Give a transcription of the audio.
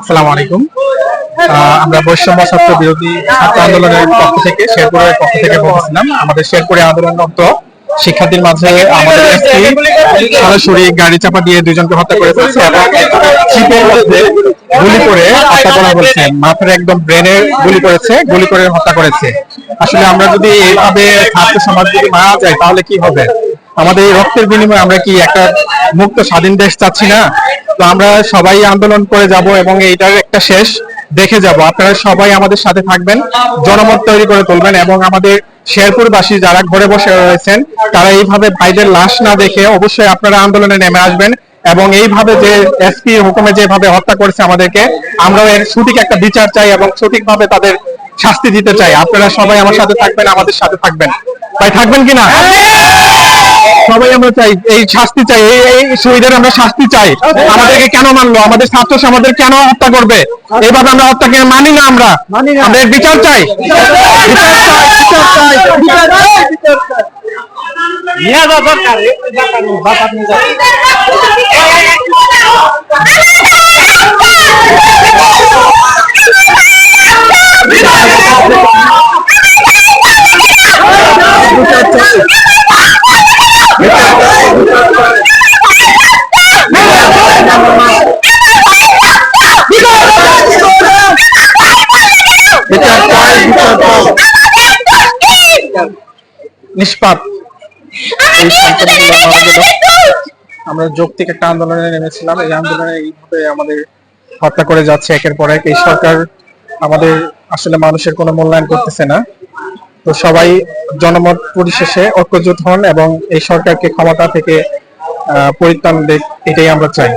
আসসালামু আলাইকুম। আমরা বৈষম্য ছাত্র বিরোধী ছাত্র আন্দোলনের পক্ষ থেকে শেরপুরের পক্ষ থেকে বলছিলাম আমাদের শেরপুরে আন্দোলনরত শিক্ষার্থীর মাঝে আমাদের সরাসরি গাড়ি চাপা দিয়ে দুজনকে হত্যা করে ফেলছে এবং চিপের মধ্যে গুলি করে হত্যা করা হয়েছে। মাথার একদম ব্রেনে গুলি করেছে, গুলি করে হত্যা করেছে। আসলে আমরা যদি এইভাবে ছাত্র সমাজ যদি মারা যায়, তাহলে কি হবে? আমাদের এই রক্তের বিনিময়ে আমরা কি একটা মুক্ত স্বাধীন দেশ চাচ্ছি না? তো আমরা সবাই আন্দোলন করে যাব এবং এইটার একটা শেষ দেখে যাব। আপনারা সবাই আমাদের সাথে থাকবেন, জনমত তৈরি করে তুলবেন এবং আমাদের শেরপুরবাসী যারা ঘরে বসে রয়েছেন, তারা এইভাবে ভাইদের লাশ না দেখে অবশ্যই আপনারা আন্দোলনে নেমে আসবেন এবং এইভাবে যে এসপি হুকুমে যেভাবে হত্যা করেছে আমাদেরকে আমরা এর সঠিক একটা বিচার চাই এবং সঠিকভাবে তাদের শাস্তি দিতে চাই। আপনারা সবাই আমার সাথে থাকবেন, আমাদের সাথে থাকবেন। তাই থাকবেন কিনা সবাই আমরা চাই এই শাস্তি চাই এই এই শহীদের আমরা শাস্তি চাই। আমাদেরকে কেন মানলো? আমাদের ছাত্র সমাজের কেন হত্যা করবে? এইভাবে আমরা হত্যাকে মানি না আমরা। আমাদের বিচার চাই। বিচার চাই বিচার চাই বিচার চাই বিচার চাই বিচার চাই বিচার চাই নিষ্পাপ। আমরা যৌক্তিক একটা আন্দোলনে নেমেছিলাম। এই আন্দোলনে এইভাবে আমাদের হত্যা করে যাচ্ছে একের পর এক। এই সরকার আমাদের আসলে মানুষের কোনো মূল্যায়ন করতেছে না। তো সবাই জনমত পরিশেষে ঐক্যজোট হন এবং এই সরকারকে ক্ষমতা থেকে আহ, পরিত্রাণ দেখ এটাই আমরা চাই।